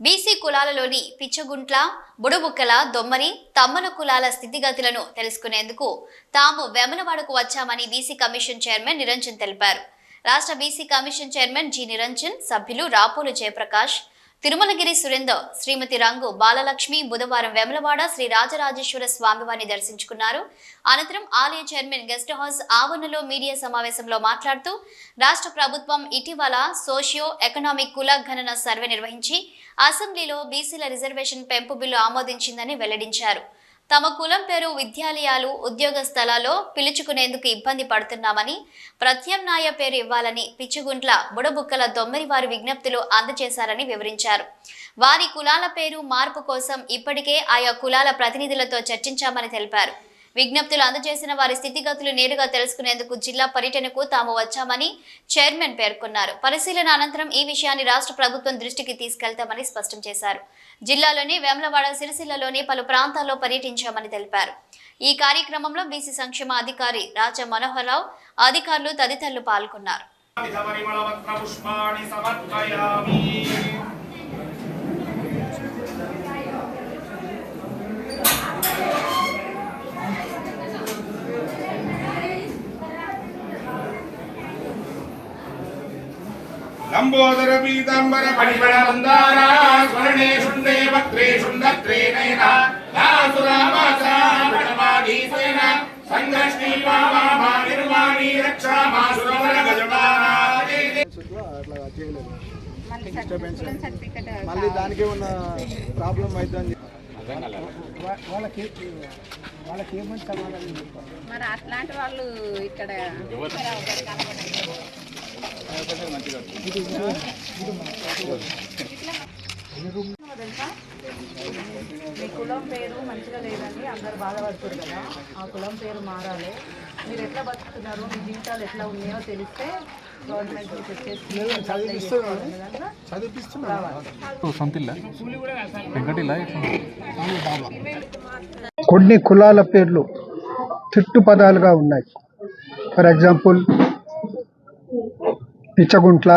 BC కులాలలోని పిచ్చగుంట్ల బుడబుక్కల దొమ్మరి తమ్మల కులాల స్థితిగతులను తెలుసుకునేందుకు తాము వెమలవాడకు వచ్చామని బీసీ కమిషన్ చైర్మన్ నిరంజన్ తెలిపారు. రాష్ట్ర BC commission chairman G Niranjan సభ్యులు రాపోలు జయప్రకాష్ తిరుమలగిరి సురేందర్ శ్రీమతి రంగు బాలలక్ష్మి బుధవారం వెమలవాడ శ్రీ రాజరాజేశ్వర స్వామివారిని దర్శించుకున్నారు. అనంతరం ఆలయ చైర్మన్ గెస్ట్ హౌస్ ఆవరణలో మీడియా సమావేశంలో మాట్లాడుతూ రాష్ట్ర ప్రభుత్వం ఇటీవల సోషియో ఎకనామిక్ కుల గణన సర్వే నిర్వహించి అసెంబ్లీలో బీసీల రిజర్వేషన్ పెంపు బిల్లు ఆమోదించిందని వెల్లడించారు. తమ కులం పేరు విద్యాలయాలు ఉద్యోగ స్థలాల్లో పిలుచుకునేందుకు ఇబ్బంది పడుతున్నామని ప్రత్యామ్నాయ పేరు ఇవ్వాలని పిచ్చుగుంట్ల బుడబుక్కల దొమ్మరి వారి విజ్ఞప్తులు అందజేశారని వివరించారు. వారి కులాల పేరు మార్పు కోసం ఇప్పటికే ఆయా కులాల ప్రతినిధులతో చర్చించామని తెలిపారు. విజ్ఞప్తులు అందజేసిన వారి స్థితిగతులు నేరుగా తెలుసుకునేందుకు జిల్లా పర్యటనకు తాము వచ్చామని చైర్మన్ పేర్కొన్నారు పరిశీలన అనంతరం ఈ విషయాన్ని రాష్ట్ర ప్రభుత్వం దృష్టికి తీసుకెళ్తామని స్పష్టం చేశారు జిల్లాలోని వేమలవాడ సిరిసిల్లలోని పలు ప్రాంతాల్లో పర్యటించామని తెలిపారు ఈ కార్యక్రమంలో బీసీ సంక్షేమ అధికారి రాజా మనోహర్ రావు అధికారులు తదితరులు పాల్గొన్నారు లంబోదర పీతాంబర పరిమళ మందార స్వర్ణే శుండే వక్త్రే శుండత్రే నయన సంఘర్ష్ణీ పామా నిర్మాణీ రక్షా మా సురవర గజమానా అట్లా చేయలేదు మళ్ళీ దానికి ఉన్న ప్రాబ్లం అవుతుంది వాళ్ళకి వాళ్ళకి ఏమని సమాధానం మరి అట్లాంటి వాళ్ళు ఇక్కడ మీ కులం పేరు మంచిగా లేదండి అందరు బాధపడుతుంది కదా. ఆ కులం పేరు మారాలి. మీరు ఎట్లా బతుకుతున్నారు? మీ జీవితాలు ఎట్లా ఉన్నాయో తెలిస్తే కొన్ని కులాల పేర్లు తిట్టు పదాలుగా ఉన్నాయి. For example Pichhaguntla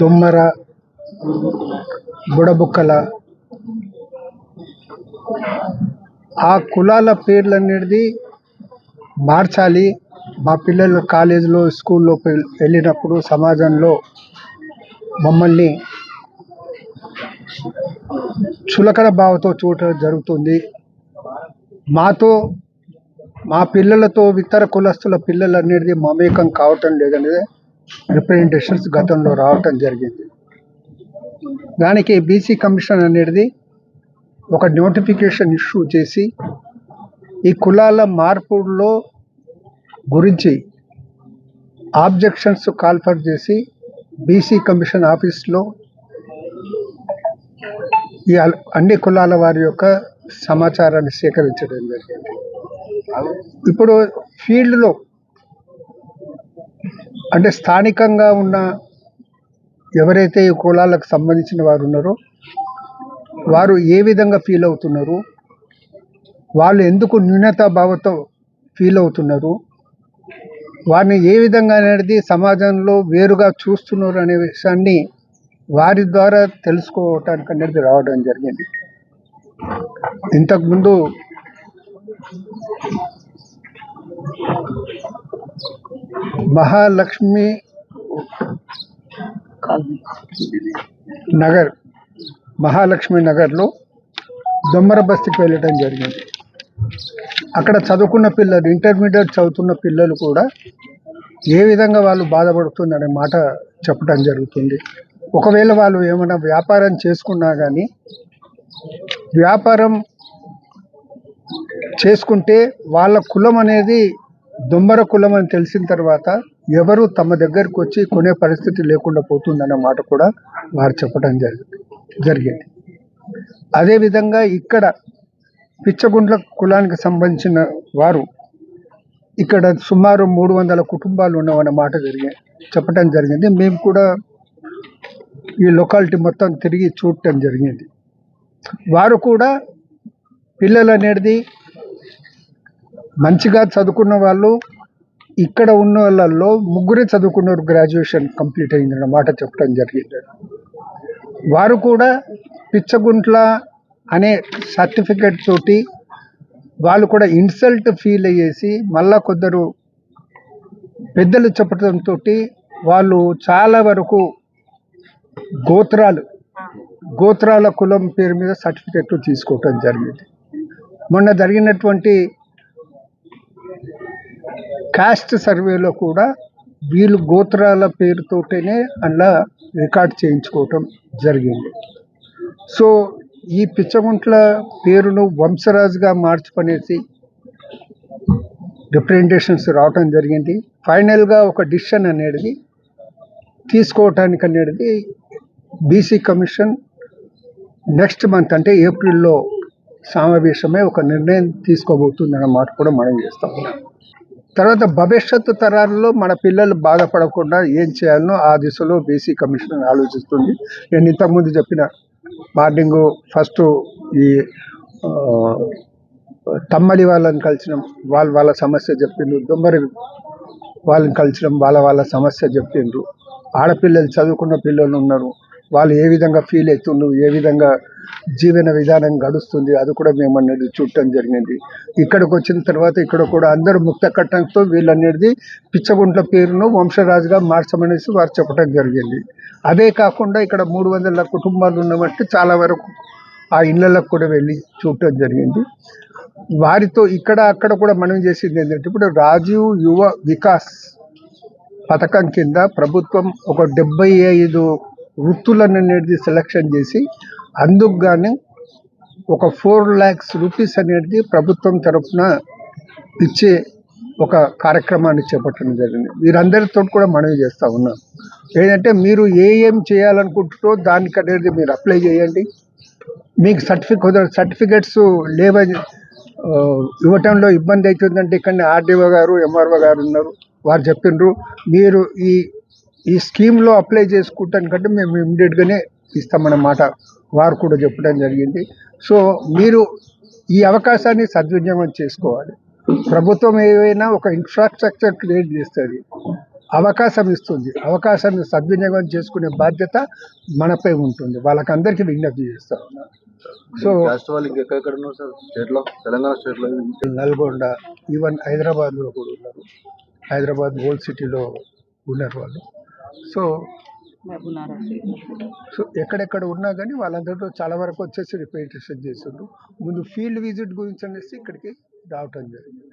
Dommara Budabukkala. ఆ కులాల పేర్లు అనేది మార్చాలి. మా పిల్లలు కాలేజీలో స్కూల్లో వెళ్ళినప్పుడు సమాజంలో మమ్మల్ని చులకన భావతో చూడటం జరుగుతుంది. మాతో మా పిల్లలతో ఇతర కులస్తుల పిల్లలు అనేది మమేకం కావటం లేదనేది రిప్రజెంటేషన్స్ గతంలో రావటం జరిగింది. దానికి బీసీ కమిషన్ అనేది ఒక నోటిఫికేషన్ ఇష్యూ చేసి ఈ కులాల మార్పుల్లో గురించి ఆబ్జెక్షన్స్ కాల్ఫర్ చేసి బీసీ కమిషన్ ఆఫీస్లో ఈ అన్ని కులాల వారి యొక్క సమాచారాన్ని సేకరించడం జరిగింది. ఇప్పుడు ఫీల్డ్లో అంటే స్థానికంగా ఉన్న ఎవరైతే ఈ కులాలకు సంబంధించిన వారు ఉన్నారో వారు ఏ విధంగా ఫీల్ అవుతున్నారు? వాళ్ళు ఎందుకు న్యూనతాభావంతో ఫీల్ అవుతున్నారు? వారిని ఏ విధంగా అనేది సమాజంలో వేరుగా చూస్తున్నారు అనే విషయాన్ని వారి ద్వారా తెలుసుకోవటానికి అనేది రావడం జరిగింది. ఇంతకుముందు మహాలక్ష్మి నగర్ మహాలక్ష్మి నగర్లో దొమ్మర బస్తీకి వెళ్ళటం జరిగింది. అక్కడ చదువుకున్న పిల్లలు ఇంటర్మీడియట్ చదువుతున్న పిల్లలు కూడా ఏ విధంగా వాళ్ళు బాధపడుతుందనే మాట చెప్పడం జరుగుతుంది. ఒకవేళ వాళ్ళు ఏమైనా వ్యాపారం చేసుకున్నా కానీ వ్యాపారం చేసుకుంటే వాళ్ళ కులం అనేది దుమ్మర కులం అని తెలిసిన తర్వాత ఎవరు తమ దగ్గరికి వచ్చి కొనే పరిస్థితి లేకుండా పోతుందన్న మాట కూడా వారు చెప్పడం జరిగింది. జరిగింది అదేవిధంగా ఇక్కడ పిచ్చగుండ్ల కులానికి సంబంధించిన వారు ఇక్కడ సుమారు మూడు వందల కుటుంబాలు ఉన్నామన్న మాట జరిగి చెప్పడం జరిగింది. మేము కూడా ఈ లొకాలిటీ మొత్తం తిరిగి చూడటం జరిగింది. వారు కూడా పిల్లలు అనేది మంచిగా చదువుకున్న వాళ్ళు ఇక్కడ ఉన్న వాళ్ళల్లో ముగ్గురే చదువుకున్నారు గ్రాడ్యుయేషన్ కంప్లీట్ అయిందన్న మాట చెప్పడం జరిగింది. వారు కూడా పిచ్చగుంట్ల అనే సర్టిఫికెట్ తోటి వాళ్ళు కూడా ఇన్సల్ట్ ఫీల్ అయ్యేసి మళ్ళా కొందరు పెద్దలు చెప్పడంతో వాళ్ళు చాలా వరకు గోత్రాలు గోత్రాల కులం పేరు మీద సర్టిఫికెట్లు తీసుకోవటం జరిగింది. మొన్న జరిగినటువంటి కాస్ట్ సర్వేలో కూడా వీళ్ళు గోత్రాల పేరుతోటనే అలా రికార్డ్ చేయించుకోవటం జరిగింది. సో ఈ పిచ్చగుంట్ల పేరును వంశరాజుగా మార్చుకునేసి రిప్రజెంటేషన్స్ రావటం జరిగింది. ఫైనల్గా ఒక డిసిషన్ అనేది తీసుకోవటానికి అనేది బీసీ కమిషన్ నెక్స్ట్ మంత్ అంటే ఏప్రిల్లో సమావేశమై ఒక నిర్ణయం తీసుకోబోతుందన్న మాట కూడా మనం చేస్తాం తర్వాత భవిష్యత్తు తరాల్లో మన పిల్లలు బాధపడకుండా ఏం చేయాలనో ఆ దిశలో బీసీ కమిషన్ ఆలోచిస్తుంది. నేను ఇంతకుముందు చెప్పిన మార్నింగ్ ఫస్ట్ ఈ తమ్మడి వాళ్ళని కలిసినాం. వాళ్ళ వాళ్ళ సమస్య చెప్పిండ్రు. దొమ్మరి వాళ్ళని కలిసినాం. వాళ్ళ వాళ్ళ సమస్య చెప్పిండ్రు. ఆడపిల్లలు చదువుకున్న పిల్లలు ఉన్నారు. వాళ్ళు ఏ విధంగా ఫీల్ అవుతుండ్రు ఏ విధంగా జీవన విధానం గడుస్తుంది అది కూడా మేము అనేది చూడటం జరిగింది. ఇక్కడికి వచ్చిన తర్వాత ఇక్కడ కూడా అందరూ ముక్త కట్టంతో వీళ్ళనేది పిచ్చగుంట్ల పేరును వంశరాజుగా మార్చమనేసి వారు చెప్పడం జరిగింది. అదే కాకుండా ఇక్కడ మూడు వందల కుటుంబాలు ఉన్నవంటే చాలా వరకు ఆ ఇళ్ళలకు కూడా వెళ్ళి చూడటం జరిగింది. వారితో ఇక్కడ అక్కడ కూడా మనం చేసింది ఏంటంటే ఇప్పుడు రాజీవ్ యువ వికాస్ పథకం కింద ప్రభుత్వం ఒక డెబ్బై ఐదు వృత్తులను అనేది సెలక్షన్ చేసి అందుకు గాను ఒక ఫోర్ ల్యాక్స్ రూపీస్ అనేది ప్రభుత్వం తరఫున ఇచ్చే ఒక కార్యక్రమాన్ని చేపట్టడం జరిగింది. వీరందరితో కూడా మనవి చేస్తూ ఉన్నాం. ఏంటంటే మీరు ఏ ఏం చేయాలనుకుంటున్నారో దానికి అనేది మీరు అప్లై చేయండి. మీకు సర్టిఫికేట్ సర్టిఫికెట్స్ లేవ ఇవ్వటంలో ఇబ్బంది అవుతుందంటే ఇక్కడ ఆర్డీఓ గారు ఎంఆర్ఓ గారు ఉన్నారు. వారు చెప్పిండ్రు మీరు ఈ ఈ స్కీమ్లో అప్లై చేసుకుంటానికంటే మేము ఇమ్మీడియట్గానే ఇస్తామన్నమాట వారు కూడా చెప్పడం జరిగింది. సో మీరు ఈ అవకాశాన్ని సద్వినియోగం చేసుకోవాలి. ప్రభుత్వం ఏవైనా ఒక ఇన్ఫ్రాస్ట్రక్చర్ క్రియేట్ చేస్తుంది అవకాశం ఇస్తుంది. అవకాశాన్ని సద్వినియోగం చేసుకునే బాధ్యత మనపై ఉంటుంది. వాళ్ళకందరికీ విజ్ఞప్తి చేస్తాం సో తెలంగాణ నల్గొండ ఈవెన్ హైదరాబాద్లో కూడా ఉన్నారు. హైదరాబాద్ ఓల్డ్ సిటీలో ఉన్నారు వాళ్ళు. సో సో ఎక్కడెక్కడ ఉన్నా కానీ వాళ్ళందరితో చాలా వరకు వచ్చేసి రిప్రజెంటేషన్ చేసిండ్రు. ముందు ఫీల్డ్ విజిట్ గురించి అనేసి ఇక్కడికి రావటం జరిగింది.